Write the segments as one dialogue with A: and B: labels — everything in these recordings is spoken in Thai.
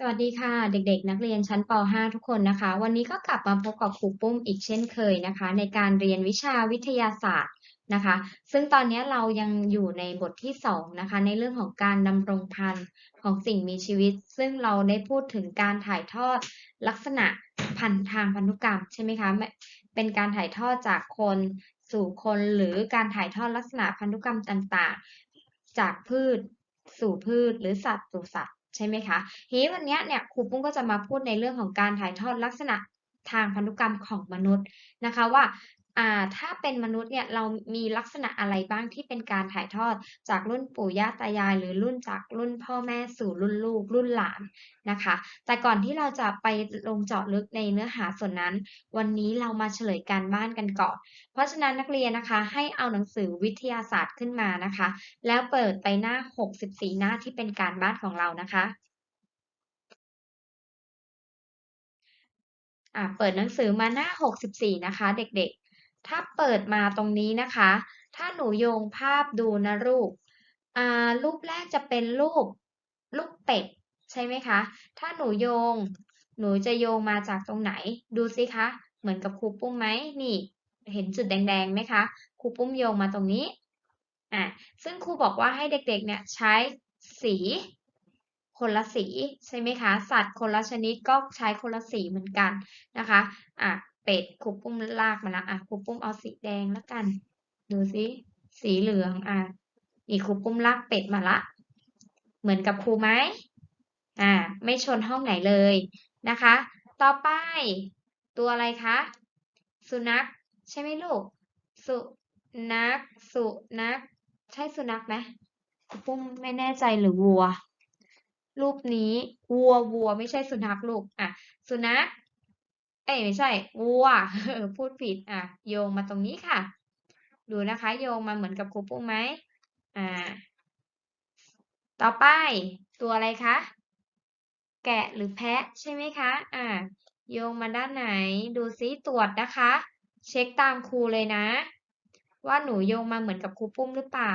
A: สวัสดีค่ะ เด็กๆ นักเรียนชั้นป .5 ทุกคนนะคะ วันนี้ก็กลับมาพบกับครูปุ้มอีกเช่นเคยนะคะ ในการเรียนวิชาวิทยาศาสตร์นะคะ ซึ่งตอนนี้เรายังอยู่ในบทที่ 2 นะคะ ในเรื่องของการดำรงพันธุ์ของสิ่งมีชีวิต ซึ่งเราได้พูดถึงการถ่ายทอดลักษณะพันธุ์ทางพันธุกรรมใช่ไหมคะเป็นการถ่ายทอดจากคนสู่คนหรือการถ่ายทอดลักษณะพันธุกรรมต่างๆ จากพืชสู่พืชหรือสัตว์สู่สัตว์ ใช่ไหมคะทีนี้วันนี้เนี่ยครูปุ้งก็จะมาพูดในเรื่องของการถ่ายทอดลักษณะทางพันธุกรรมของมนุษย์นะคะว่า อ่า ถ้าเป็นมนุษย์เนี่ยเรามีลักษณะอะไรบ้างที่เป็นการถ่ายทอดจากรุ่นปู่ย่าตายาย หรือรุ่นจากรุ่นพ่อแม่สู่รุ่นลูก รุ่นหลานนะคะ แต่ก่อนที่เราจะไปลงเจาะลึกในเนื้อหาส่วนนั้น วันนี้เรามาเฉลยการบ้านกันก่อน เพราะฉะนั้นนักเรียนนะคะ ให้เอาหนังสือวิทยาศาสตร์ขึ้นมานะคะ แล้วเปิดไปหน้า 64 หน้าที่เป็นการบ้านของเรานะคะ่าเปิดหนังสือมาหน้า 64 นะคะ เด็กๆ ถ้าเปิดมาตรงนี้นะคะ ถ้าหนูโยงภาพดูนะรูปอ่ารูปแรกจะเป็นรูปรูปเป็ดใช่ไหมคะ ถ้าหนูโยง หนูจะโยงมาจากตรงไหน ดูสิคะ เหมือนกับครูปุ้มไหมนี่ เห็นจุดแดงๆไหมคะ ครูปุ้มโยงมาตรงนี้ อ่าซึ่งครูบอกว่าให้เด็กๆ เนี่ยใช้สีคนละสีใช่ไหมคะ สัตว์คนละชนิดก็ใช้คนละสีเหมือนกันนะคะ อะ เป็ดครูปุ้มลากมาแล้วอะครูปุ้มเอาสีแดงแล้วกัน ดูสิสีเหลืองอะนี่ครูปุ้มลากเป็ดมาละ เหมือนกับครูไหมอ่า ไม่ชนห้องไหนเลยนะคะ ต่อไป ตัวอะไรคะ สุนัข ใช่ไหมลูก สุนัขสุนัขใช่สุนัขไหมครูปุ้มไม่แน่ใจหรือวัว รูปนี้วัววัวไม่ใช่สุนัขลูกอะ สุนัข เอ้ยไม่ใช่วัวพูดผิดอะโยงมาตรงนี้ค่ะ ดูนะคะ โยงมาเหมือนกับครูปุ้มไหมอ่า ต่อไปตัวอะไรคะแกะหรือแพะใช่ไหมคะ อ่า โยงมาด้านไหน ดูซิตรวจนะคะ เช็คตามครูเลยนะ ว่าหนูโยงมาเหมือนกับครูปุ้มหรือเปล่า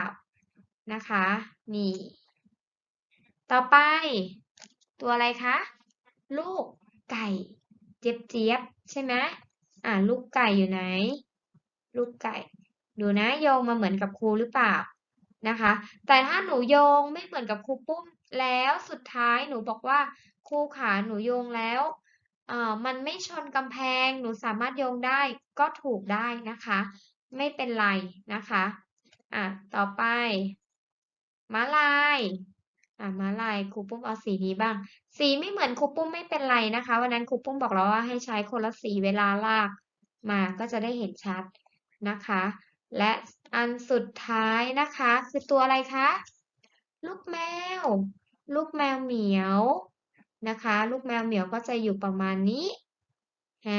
A: นะคะ นี่ ต่อไป ตัวอะไรคะ ลูกไก่ เจี๊ยบเจี๊ยบใช่ไหมอ่าลูกไก่อยู่ไหน ลูกไก่ ดูนะโยงมาเหมือนกับครูหรือเปล่านะคะ แต่ถ้าหนูโยงไม่เหมือนกับครูปุ้มแล้วสุดท้ายหนูบอกว่าครูขาหนูโยงแล้วอ่ามันไม่ชนกำแพงหนูสามารถโยงได้ก็ถูกได้นะคะ ไม่เป็นไรนะคะอะต่อไปม้าลายอ่าม้าลายครูปุ้มเอาสีนี้บ้าง สีไม่เหมือนครูปุ้มไม่เป็นไรนะคะ วันนั้นครูปุ้มบอกเราว่าให้ใช้คนละสีเวลาลากมาก็จะได้เห็นชัดนะคะ และอันสุดท้ายนะคะ คือตัวอะไรคะ ลูกแมว ลูกแมวเหมียวนะคะ ลูกแมวเหมียวก็จะอยู่ประมาณนี้แฮ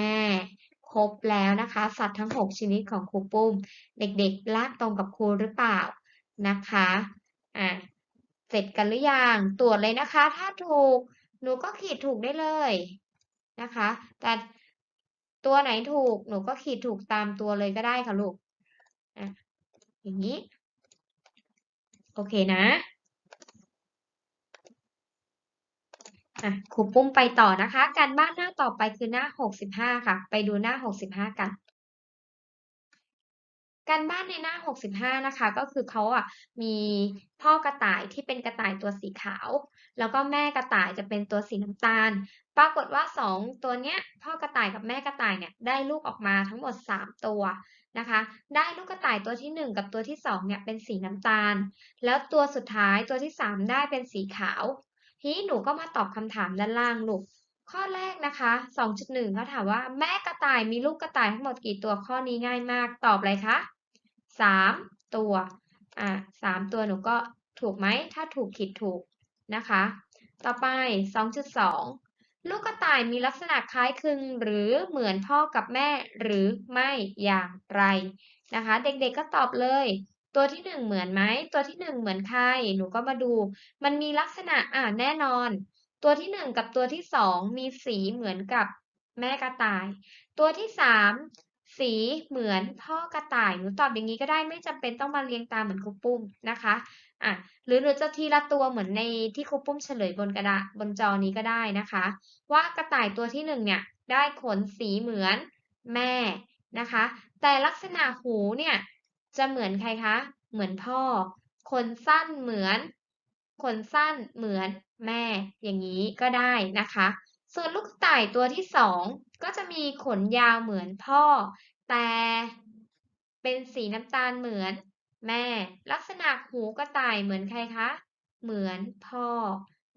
A: ครบแล้วนะคะ สัตว์ทั้ง 6 ชนิดของครูปุ้ม เด็กๆลากตรงกับครูหรือเปล่านะคะอ่าเสร็จกันหรือยังตรวจเลยนะคะ ถ้าถูก หนูก็ขีดถูกได้เลยนะคะ แต่ตัวไหนถูกหนูก็ขีดถูกตามตัวเลยก็ได้ค่ะลูกอะอย่างนี้ โอเคนะอะครูปุ้มไปต่อนะคะ การบ้านหน้าต่อไปคือหน้า65ค่ะ ไปดูหน้า65กัน การบ้านในหน้า 65 นะคะ ก็คือเขาอะมีพ่อกระต่ายที่เป็นกระต่ายตัวสีขาว แล้วก็แม่กระต่ายจะเป็นตัวสีน้ำตาล ปรากฏว่า 2 ตัวเนี้ย พ่อกระต่ายกับแม่กระต่ายเนี่ยได้ลูกออกมาทั้งหมด 3 ตัวนะคะ ได้ลูกกระต่ายตัวที่ 1 กับตัวที่2เนี่ยเป็นสีน้ำตาล แล้วตัวสุดท้ายตัวที่ 3 ได้เป็นสีขาว ทีนี้หนูก็มาตอบคำถามด้านล่างลูกข้อแรกนะคะ 2.1เขาถามว่าแม่กระต่ายมีลูกกระต่ายทั้งหมดกี่ตัวข้อนี้ง่ายมาก ตอบเลยคะ สามตัว อะสามตัวหนูก็ถูกไหม ถ้าถูกขีดถูกนะคะ ต่อไป 2.2 ลูกกระต่ายมีลักษณะคล้ายคลึงหรือเหมือนพ่อกับแม่หรือไม่อย่างไรนะคะ เด็กๆก็ตอบเลย ตัวที่ 1 เหมือนไหม ตัวที่ 1 เหมือนใคร หนูก็มาดู มันมีลักษณะอ่าแน่นอน ตัวที่ 1 กับตัวที่ 2 มีสีเหมือนกับแม่กระต่าย ตัวที่ 3 สีเหมือนพ่อกระต่าย หนูตอบอย่างนี้ก็ได้ไม่จำเป็นต้องมาเรียงตามเหมือนครูปุ้มนะคะอะหรือหนูจะทีละตัวเหมือนในที่ครูปุ้มเฉลยบนกระดาษบนจอนี้ก็ได้นะคะ ว่ากระต่ายตัวที่หนึ่งเนี่ยได้ขนสีเหมือนแม่นะคะ แต่ลักษณะหูเนี่ยจะเหมือนใครคะเหมือนพ่อ ขนสั้นเหมือนขนสั้นเหมือนแม่อย่างนี้ก็ได้นะคะ ส่วนลูกต่ายตัวที่สอง ก็จะมีขนยาวเหมือนพ่อ แต่เป็นสีน้ำตาลเหมือนแม่ ลักษณะหูกระต่ายเหมือนใครคะ เหมือนพ่อ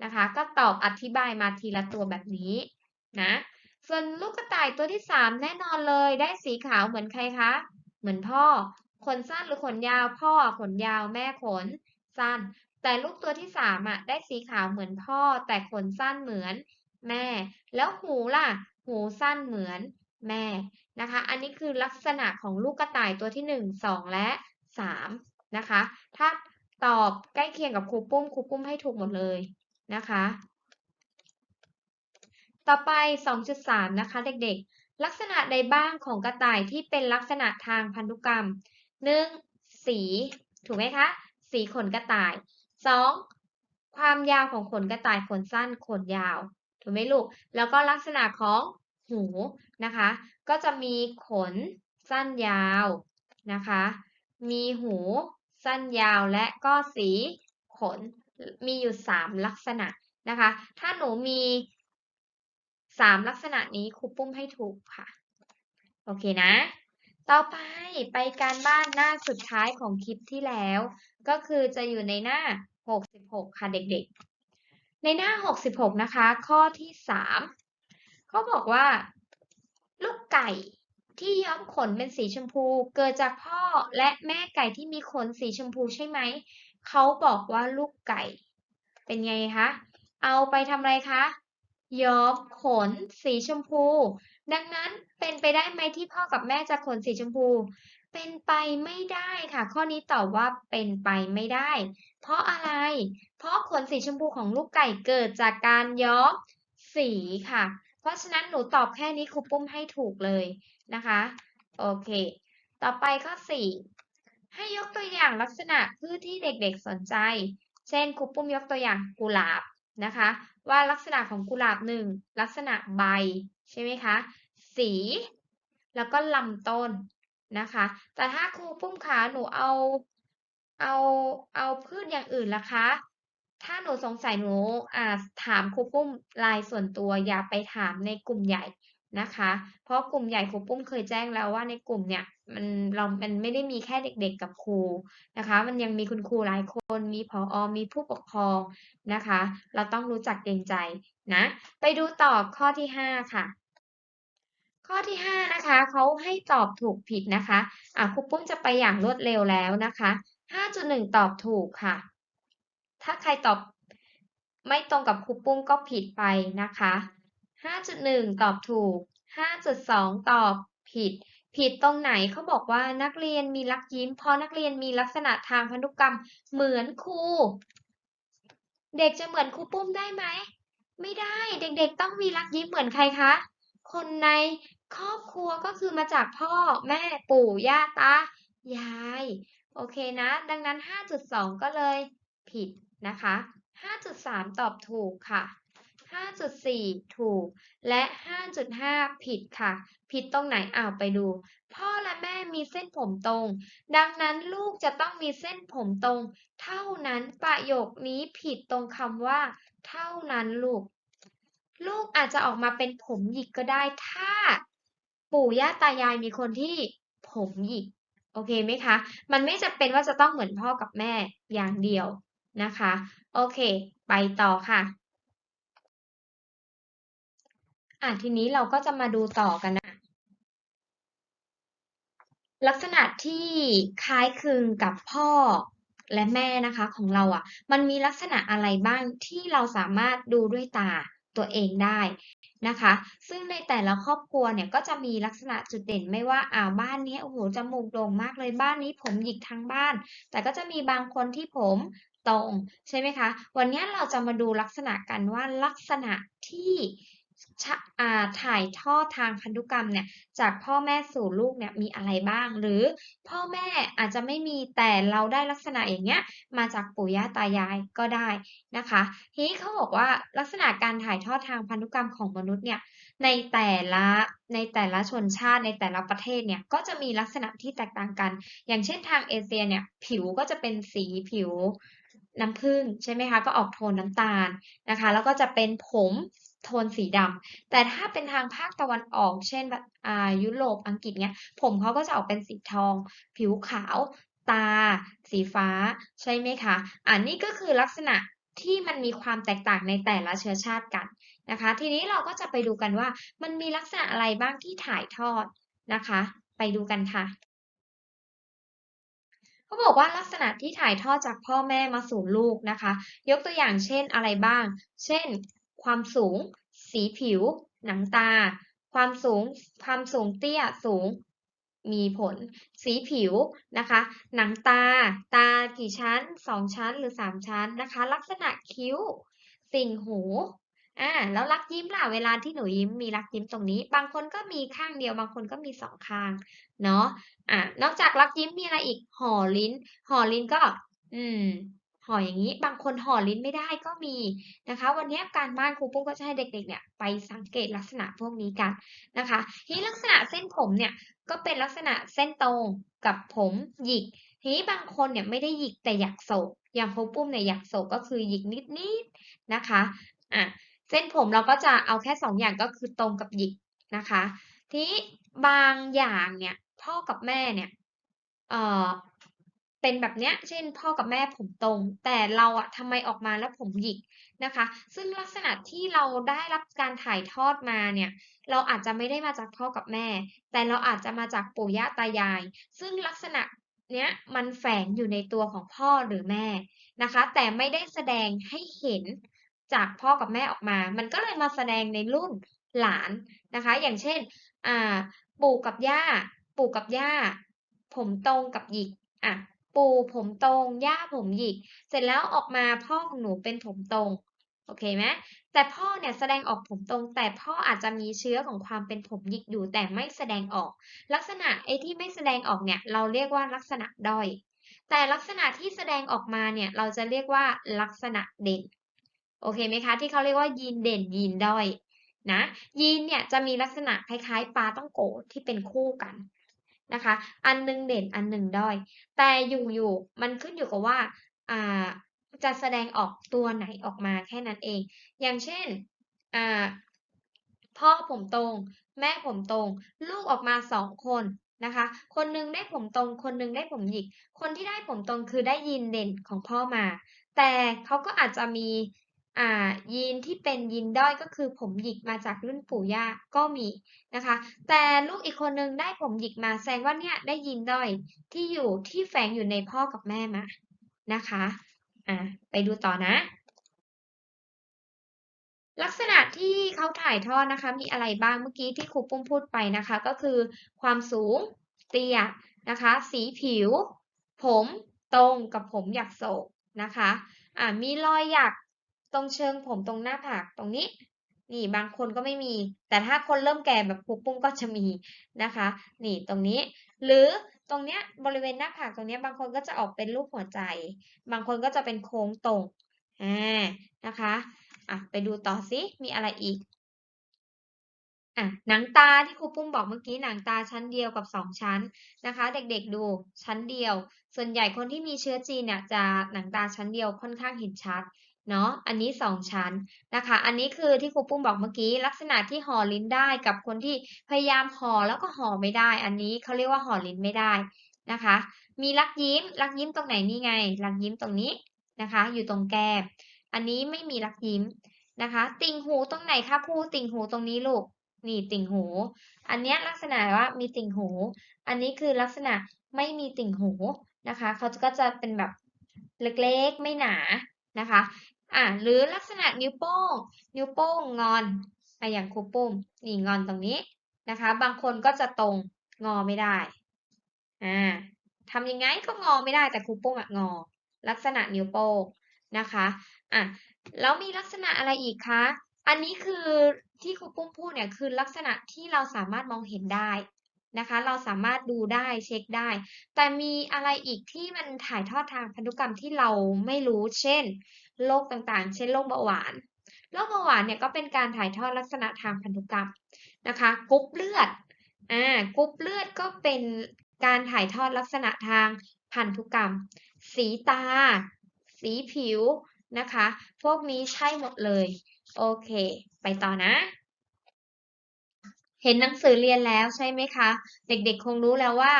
A: นะคะ ก็ตอบอธิบายมาทีละตัวแบบนี้นะ ส่วนลูกกระต่ายตัวที่สามแน่นอนเลยได้สีขาวเหมือนใครคะ เหมือนพ่อ ขนสั้นหรือขนยาว พ่อขนยาวแม่ขนสั้น แต่ลูกตัวที่สามอะได้สีขาวเหมือนพ่อ แต่ขนสั้นเหมือนแม่ แล้วหูล่ะ หูสั้นเหมือนแม่นะคะ อันนี้คือลักษณะของลูกกระต่ายตัวที่หนึ่งสองและสามนะคะ ถ้าตอบใกล้เคียงกับครูปุ้มครูปุ้มให้ถูกหมดเลยนะคะ ต่อไป 2.3 นะคะเด็กๆ ลักษณะใดบ้างของกระต่ายที่เป็นลักษณะทางพันธุกรรม 1. สี ถูกไหมคะ สีขนกระต่าย 2. ความยาวของขนกระต่ายขนสั้นขนยาว ถูกไหมลูก แล้วก็ลักษณะของหูนะคะ ก็จะมีขนสั้นยาวนะคะ มีหูสั้นยาวและก็สีขนมีอยู่ 3 ลักษณะนะคะ ถ้าหนูมีสามลักษณะนี้ครูปุ้มให้ถูกค่ะ โอเคนะ ต่อไปไปการบ้านหน้าสุดท้ายของคลิปที่แล้ว ก็คือจะอยู่ในหน้า 66 ค่ะเด็กๆ ในหน้า 66 นะคะ ข้อที่ 3 เขาบอกว่า ลูกไก่ที่ย้อมขนเป็นสีชมพู เกิดจากพ่อและแม่ไก่ที่มีขนสีชมพูใช่ไหม เขาบอกว่าลูกไก่ เป็นไงคะ เอาไปทำอะไรคะ ย้อมขนสีชมพู ดังนั้นเป็นไปได้ไหมที่พ่อกับแม่จะขนสีชมพู เป็นไปไม่ได้ค่ะ ข้อนี้ตอบว่าเป็นไปไม่ได้ เพราะอะไร เพราะขนสีชมพูของลูกไก่เกิดจากการย้อมสีค่ะ เพราะฉะนั้นหนูตอบแค่นี้ครูปุ้มให้ถูกเลยนะคะ โอเค ต่อไปข้อ 4 ให้ยกตัวอย่างลักษณะพืชที่เด็กๆสนใจ เช่นครูปุ้มยกตัวอย่างกุหลาบนะคะ ว่าลักษณะของกุหลาบหนึ่งลักษณะใบใช่ไหมคะ สี แล้วก็ลำต้นนะคะ แต่ถ้าครูปุ้มขาหนูเอา เอา เอาพืชอย่างอื่นล่ะคะ ถ้าหนูสงสัยหนูอ่าถามครูปุ้มไลน์ส่วนตัวอย่าไปถามในกลุ่มใหญ่นะคะ เพราะกลุ่มใหญ่ครูปุ้มเคยแจ้งแล้วว่าในกลุ่มเนี่ยมันเรามันไม่ได้มีแค่เด็กๆกับครูนะคะ มันยังมีคุณครูหลายคนมีผออมีผู้ปกครองนะคะ เราต้องรู้จักเกรงใจนะ ไปดูต่อข้อที่5ค่ะ ข้อที่5นะคะเขาให้ตอบถูกผิดนะคะอะครูปุ้มจะไปอย่างรวดเร็วแล้วนะคะ 5.1ตอบถูกค่ะ ถ้าใครตอบไม่ตรงกับครูปุ้มก็ผิดไปนะคะ5.1ตอบถูก5.2ตอบผิด ผิดตรงไหนเขาบอกว่านักเรียนมีลักยิ้ม เพราะนักเรียนมีลักษณะทางพันธุกรรมเหมือนครู เด็กจะเหมือนครูปุ้มได้ไหม ไม่ได้ เด็กๆ ต้องมีลักยิ้มเหมือนใครคะ คนในครอบครัวก็คือมาจากพ่อแม่ปู่ย่าตายาย โอเคนะ ดังนั้น 5.2 ก็เลยผิดนะคะ 5.3 ตอบถูกค่ะ 5.4 ถูก และ 5.5 ผิดค่ะ ผิดตรงไหนอ้าวไปดู พ่อและแม่มีเส้นผมตรง ดังนั้นลูกจะต้องมีเส้นผมตรง เท่านั้นประโยคนี้ผิดตรงคำว่า เท่านั้นลูก ลูกอาจจะออกมาเป็นผมหยิกก็ได้ถ้า ปู่ย่าตายายมีคนที่ผมหยิก โอเคไหมคะ มันไม่จำเป็นว่าจะต้องเหมือนพ่อกับแม่อย่างเดียวนะคะ โอเค ไปต่อค่ะอะทีนี้เราก็จะมาดูต่อกันนะ ลักษณะที่คล้ายคลึงกับพ่อและแม่นะคะของเราอะ มันมีลักษณะอะไรบ้างที่เราสามารถดูด้วยตา ตัวเองได้นะคะ ซึ่งในแต่ละครอบครัวเนี่ยก็จะมีลักษณะจุดเด่นไม่ว่าอ่าบ้านนี้โอ้โหจมูกโด่งมากเลยบ้านนี้ผมหยิกทั้งบ้าน แต่ก็จะมีบางคนที่ผมตรงใช่ไหมคะ วันนี้เราจะมาดูลักษณะกันว่าลักษณะที่ ถ่ายทอดทางพันธุกรรมเนี่ยจากพ่อแม่สู่ลูกเนี่ยมีอะไรบ้าง หรือพ่อแม่อาจจะไม่มีแต่เราได้ลักษณะอย่างเงี้ยมาจากปู่ย่าตายายก็ได้นะคะทีนี้เขาบอกว่าลักษณะการถ่ายทอดทางพันธุกรรมของมนุษย์เนี่ยในแต่ละในแต่ละชนชาติในแต่ละประเทศเนี่ยก็จะมีลักษณะที่แตกต่างกัน อย่างเช่นทางเอเชียเนี่ยผิวก็จะเป็นสีผิวน้ำผึ้งใช่ไหมคะก็ออกโทนน้ำตาลนะคะ แล้วก็จะเป็นผม โทนสีดำแต่ถ้าเป็นทางภาคตะวันออก เช่นแบบอ่ายุโรปอังกฤษเนี้ย ผมเขาก็จะออกเป็นสีทอง ผิวขาว ตา สีฟ้า ใช่ไหมคะ อันนี้ก็คือลักษณะที่มันมีความแตกต่างในแต่ละเชื้อชาติกันนะคะ ทีนี้เราก็จะไปดูกันว่ามันมีลักษณะอะไรบ้างที่ถ่ายทอดนะคะ ไปดูกันค่ะเขาบอกว่าลักษณะที่ถ่ายทอดจากพ่อแม่มาสู่ลูกนะคะ ยกตัวอย่างเช่นอะไรบ้าง เช่น ความสูง สีผิว หนังตา ความสูง ความสูงเตี้ยสูง มีผล สีผิวนะคะ หนังตา ตากี่ชั้นสองชั้นหรือสามชั้นนะคะ ลักษณะคิ้วติ่งหูอ่าแล้วรักยิ้มล่ะเวลาที่หนูยิ้มมีรักยิ้มตรงนี้ บางคนก็มีข้างเดียวบางคนก็มีสองข้างเนาะอะนอกจากรักยิ้มมีอะไรอีกห่อลิ้นห่อลิ้นก็ อืม ห่ออย่างนี้ บางคนห่อลิ้นไม่ได้ก็มีนะคะ วันนี้การบ้านครูปุ้มก็จะให้เด็กๆเนี่ยไปสังเกตลักษณะพวกนี้กันนะคะทีลักษณะเส้นผมเนี่ยก็เป็นลักษณะเส้นตรงกับผมหยิกทีนี้บางคนเนี่ยไม่ได้หยิกแต่อยากโศกอย่างครูปุ้มเนี่ยอยากโศกก็คือหยิกนิดๆนะคะอะเส้นผมเราก็จะเอาแค่สองอย่างก็คือตรงกับหยิกนะคะ ทีบางอย่างเนี่ยพ่อกับแม่เนี่ยเอ่อ เป็นแบบเนี้ย เช่นพ่อกับแม่ผมตรง แต่เราอะทำไมออกมาแล้วผมหยิกนะคะ ซึ่งลักษณะที่เราได้รับการถ่ายทอดมาเนี่ย เราอาจจะไม่ได้มาจากพ่อกับแม่ แต่เราอาจจะมาจากปู่ย่าตายาย ซึ่งลักษณะเนี้ยมันแฝงอยู่ในตัวของพ่อหรือแม่นะคะ แต่ไม่ได้แสดงให้เห็นจากพ่อกับแม่ออกมา มันก็เลยมาแสดงในรุ่นหลานนะคะ อย่างเช่นอ่าปู่กับย่า ปู่กับย่า ผมตรงกับหยิกอะ ปู่ผมตรง ย่าผมหยิก เสร็จแล้วออกมาพ่อของหนูเป็นผมตรง โอเคไหมแต่พ่อเนี่ยแสดงออกผมตรง แต่พ่ออาจจะมีเชื้อของความเป็นผมหยิกอยู่แต่ไม่แสดงออก ลักษณะไอ้ที่ไม่แสดงออกเนี่ย เราเรียกว่าลักษณะด้อย แต่ลักษณะที่แสดงออกมาเนี่ย เราจะเรียกว่าลักษณะเด่น โอเคไหมคะ ที่เขาเรียกว่ายีนเด่นยีนด้อยนะยีนเนี่ยจะมีลักษณะคล้ายๆปลาต้องโกที่เป็นคู่กัน นะคะ อันหนึงเด่นอันหนึ่งด้อย แต่อยู่ๆมันขึ้นอยู่กับว่าอ่าจะแสดงออกตัวไหนออกมาแค่นั้นเอง อย่างเช่นอ่าพ่อผมตรง แม่ผมตรง ลูกออกมาสองคนนะคะ คนหนึ่งได้ผมตรง คนหนึ่งได้ผมหยิก คนที่ได้ผมตรงคือได้ยีนเด่นของพ่อมา แต่เขาก็อาจจะมี อ่ายีนที่เป็นยีนด้อยก็คือผมหยิกมาจากรุ่นปู่ย่าก็มีนะคะ แต่ลูกอีกคนหนึ่งได้ผมหยิกมาแสดงว่าเนี่ยได้ยีนด้อยที่อยู่ที่แฝงอยู่ในพ่อกับแม่มานะคะอ่าไปดูต่อนะ ลักษณะที่เขาถ่ายทอดนะคะ มีอะไรบ้างเมื่อกี้ที่ครูปุ้มพูดไปนะคะ ก็คือความสูงเตี้ยนะคะ สีผิว ผมตรงกับผมหยักโศกนะคะอ่ามีรอยหยัก ตรงเชิงผมตรงหน้าผากตรงนี้ นี่บางคนก็ไม่มี แต่ถ้าคนเริ่มแก่แบบครูปุ้มก็จะมีนะคะ นี่ตรงนี้ หรือตรงเนี้ยบริเวณหน้าผากตรงเนี้ยบางคนก็จะออกเป็นรูปหัวใจ บางคนก็จะเป็นโค้งตรงอ่านะคะอะไปดูต่อซิมีอะไรอีกอะหนังตาที่ครูปุ้มบอกเมื่อกี้หนังตาชั้นเดียวกับสองชั้นนะคะ เด็กๆดูชั้นเดียว ส่วนใหญ่คนที่มีเชื้อจีนเนี่ยจะหนังตาชั้นเดียวค่อนข้างเห็นชัด เนาะ อันนี้สองชั้นนะคะ อันนี้คือที่ครูปุ้มบอกเมื่อกี้ ลักษณะที่ห่อลิ้นได้กับคนที่พยายามห่อแล้วก็ห่อไม่ได้ อันนี้เขาเรียกว่าห่อลิ้นไม่ได้นะคะ มีรักยิ้มรักยิ้มตรงไหนนี่ไงรักยิ้มตรงนี้นะคะ อยู่ตรงแก้ม อันนี้ไม่มีรักยิ้มนะคะ ติ่งหูตรงไหนคะครูติ่งหูตรงนี้ลูก นี่ติ่งหู อันเนี้ยลักษณะว่ามีติ่งหู อันนี้คือลักษณะไม่มีติ่งหูนะคะ เขาก็จะเป็นแบบเล็กๆ ไม่หนานะคะ อ่าหรือลักษณะนิ้วโป้ง นิ้วโป้งงอนอะอย่างครูปุ้มนี่งอนตรงนี้นะคะ บางคนก็จะตรงงอไม่ได้อ่าทำยังไงก็งอไม่ได้แต่ครูปุ้มอะงอ ลักษณะนิ้วโป้งนะคะอะแล้วมีลักษณะอะไรอีกคะอันนี้คือที่ครูปุ้มพูดเนี่ยคือลักษณะที่เราสามารถมองเห็นได้ นะคะ เราสามารถดูได้เช็คได้ แต่มีอะไรอีกที่มันถ่ายทอดทางพันธุกรรมที่เราไม่รู้ เช่นโรคต่างๆ เช่นโรคเบาหวานโรคเบาหวานเนี่ยก็เป็นการถ่ายทอดลักษณะทางพันธุกรรมนะคะกรุ๊ปเลือดอ่ากรุ๊ปเลือดก็เป็นการถ่ายทอดลักษณะทางพันธุกรรม สีตา สีผิวนะคะ พวกนี้ใช่หมดเลย โอเค ไปต่อนะ เห็นหนังสือเรียนแล้วใช่ไหมคะ เด็กๆ คงรู้แล้วว่า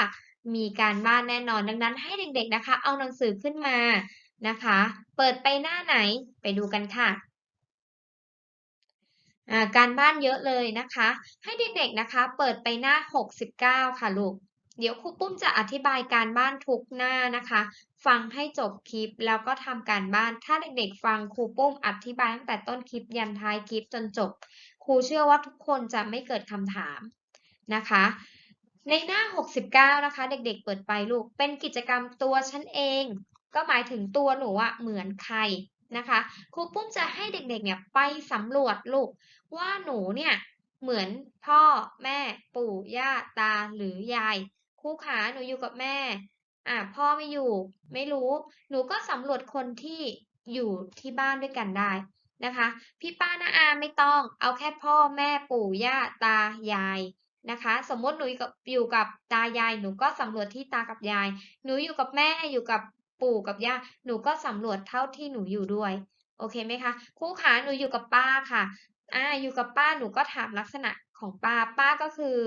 A: มีการบ้านแน่นอนดังนั้น ให้เด็กๆนะคะ เอาหนังสือขึ้นมานะคะ เปิดไปหน้าไหนไปดูกันค่ะการบ้านเยอะเลยนะคะ ให้เด็กๆนะคะ เปิดไปหน้า 69 ค่ะลูก เดี๋ยวครูปุ้มจะอธิบายการบ้านทุกหน้านะคะ ฟังให้จบคลิปแล้วก็ทำการบ้าน ถ้าเด็กๆ ฟังครูปุ้มอธิบายตั้งแต่ต้นคลิปยันท้ายคลิปจนจบ ครูเชื่อว่าทุกคนจะไม่เกิดคำถามนะคะ ในหน้า 69 นะคะ เด็กๆ เปิดไปลูก เป็นกิจกรรมตัวฉันเอง ก็หมายถึงตัวหนูอะเหมือนใครนะคะครูปุ้มจะให้เด็กๆเนี่ยไปสำรวจลูก ว่าหนูเนี่ยเหมือนพ่อแม่ปู่ย่าตาหรือยายครูขาหนูอยู่กับแม่อ่าพ่อไม่อยู่ ไม่รู้ หนูก็สำรวจคนที่อยู่ที่บ้านด้วยกันได้ นะคะ พี่ป้าน้าอาไม่ต้อง เอาแค่พ่อแม่ปู่ย่าตายายนะคะ สมมติหนูอยู่กับอยู่กับตายาย หนูก็สำรวจที่ตากับยาย หนูอยู่กับแม่อยู่กับปู่กับย่า หนูก็สำรวจเท่าที่หนูอยู่ด้วย โอเคไหมคะครูขาหนูอยู่กับป้าค่ะอ่าอยู่กับป้าหนูก็ถามลักษณะของป้า ป้าก็คือ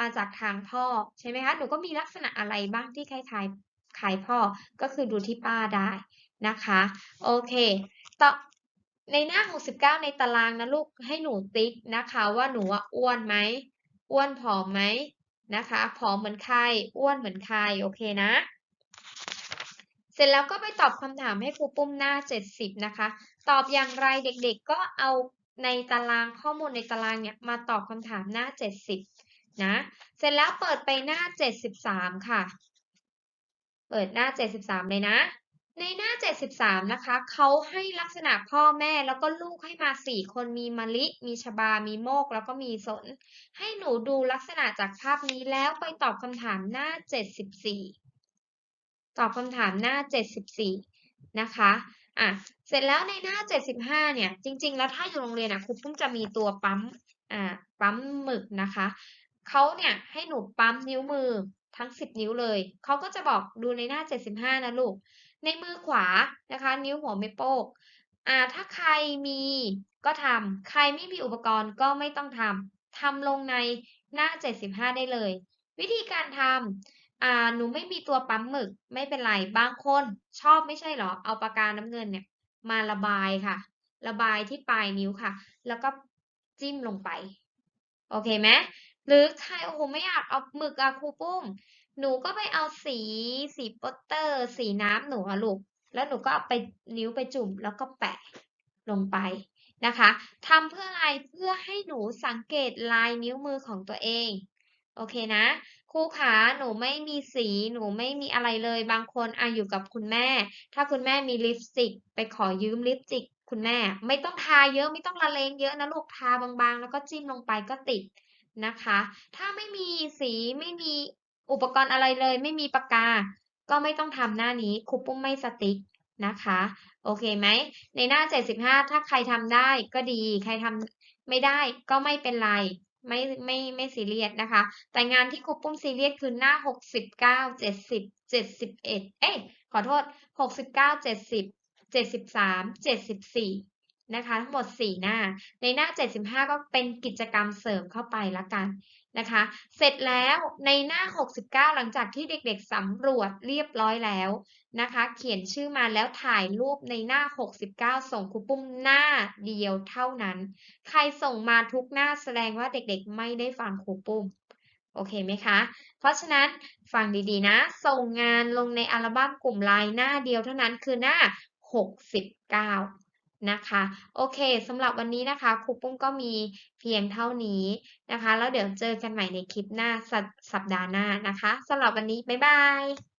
A: มาจากทางพ่อใช่ไหมคะ หนูก็มีลักษณะอะไรบ้างที่คล้ายๆคล้ายพ่อ ก็คือดูที่ป้าได้นะคะ โอเค ต่อ ในหน้า 69 ในตารางนะลูกให้หนูติ๊กนะคะว่าหนูอ้วนไหมอ้วนผอมไหมนะคะผอมเหมือนใครอ้วนเหมือนใครโอเคนะ เสร็จแล้วก็ไปตอบคำถามให้ครูปุ้มหน้า 70 นะคะ ตอบอย่างไรเด็กๆ ก็เอาในตารางข้อมูลในตารางเนี่ยมาตอบคำถามหน้า 70 นะ เสร็จแล้วเปิดไปหน้า 73 ค่ะ เปิดหน้า 73 เลยนะ ในหน้า 73 นะคะ เขาให้ลักษณะพ่อแม่แล้วก็ลูกให้มา 4 คนมีมะลิ มีชบา มีโมก แล้วก็มีสน ให้หนูดูลักษณะจากภาพนี้แล้วไปตอบคำถามหน้า 74 ตอบคำถามหน้า 74 นะคะอะเสร็จแล้วในหน้า 75 เนี่ย จริง ๆ แล้วถ้าอยู่โรงเรียนอะครูปุ้มจะมีตัวปั๊มอ่าปั๊มหมึกนะคะเขาเนี่ยให้หนูปั๊มนิ้วมือทั้ง 10 นิ้วเลย เขาก็จะบอกดูในหน้า 75 นะลูก ในมือขวานะคะ นิ้วหัวแม่โป้งอ่าถ้าใครมีก็ทำใครไม่มีอุปกรณ์ก็ไม่ต้องทำทำลงในหน้า 75 ได้เลย วิธีการทำอ่าหนูไม่มีตัวปั๊มหมึกไม่เป็นไรบางคนชอบไม่ใช่เหรอ เอาปากกาน้ำเงินเนี่ยมาระบายค่ะ ระบายที่ปลายนิ้วค่ะ แล้วก็จิ้มลงไป โอเคไหมหรือใครโอ้โหไม่อยากเอาหมึกอะครูปุ้ม หนูก็ไปเอาสีสีโปสเตอร์ สีน้ำหนูอะลูก แล้วหนูก็ไปนิ้วไปจุ่มแล้วก็แปะลงไปนะคะทำเพื่ออะไรเพื่อให้หนูสังเกตลายนิ้วมือของตัวเอง โอเคนะครูขาหนูไม่มีสีหนูไม่มีอะไรเลยบางคนอะอยู่กับคุณแม่ ถ้าคุณแม่มีลิปสติก ไปขอยืมลิปสติก คุณแม่ ไม่ต้องทาเยอะไม่ต้องละเลงเยอะนะลูกทาบางๆ แล้วก็จิ้มลงไปก็ติดนะคะ ถ้าไม่มีสีไม่มี อุปกรณ์อะไรเลย ไม่มีปากกา ก็ไม่ต้องทำหน้านี้ครูปุ้มไม่สติ๊กนะคะ โอเคไหม ในหน้า 75 ถ้าใครทำได้ก็ดี ใครทำไม่ได้ก็ไม่เป็นไร ไม่ไม่ไม่ซีเรียสนะคะ แต่งานที่ครูปุ้มซีเรียสคือหน้า 69 70 71 เอ๊ะขอโทษ 69 70 73 74 นะคะ ทั้งหมด 4 หน้า ในหน้า 75 ก็เป็นกิจกรรมเสริมเข้าไปละกันนะคะ เสร็จแล้วในหน้า 69 หลังจากที่เด็กๆสำรวจเรียบร้อยแล้วนะคะ เขียนชื่อมาแล้วถ่ายรูปในหน้า 69 ส่งครูปุ้มหน้าเดียวเท่านั้น ใครส่งมาทุกหน้าแสดงว่าเด็กๆ ไม่ได้ฟังครูปุ้มโอเคไหมคะ เพราะฉะนั้นฟังดีๆนะ ส่งงานลงในอัลบั้มกลุ่มไลน์หน้าเดียวเท่านั้นคือหน้า 69 นะคะ โอเคสำหรับวันนี้นะคะครูปุ้มก็มีเพียงเท่านี้นะคะ แล้วเดี๋ยวเจอกันใหม่ในคลิปหน้าสัปสัปดาห์หน้านะคะสำหรับวันนี้ บ๊ายบาย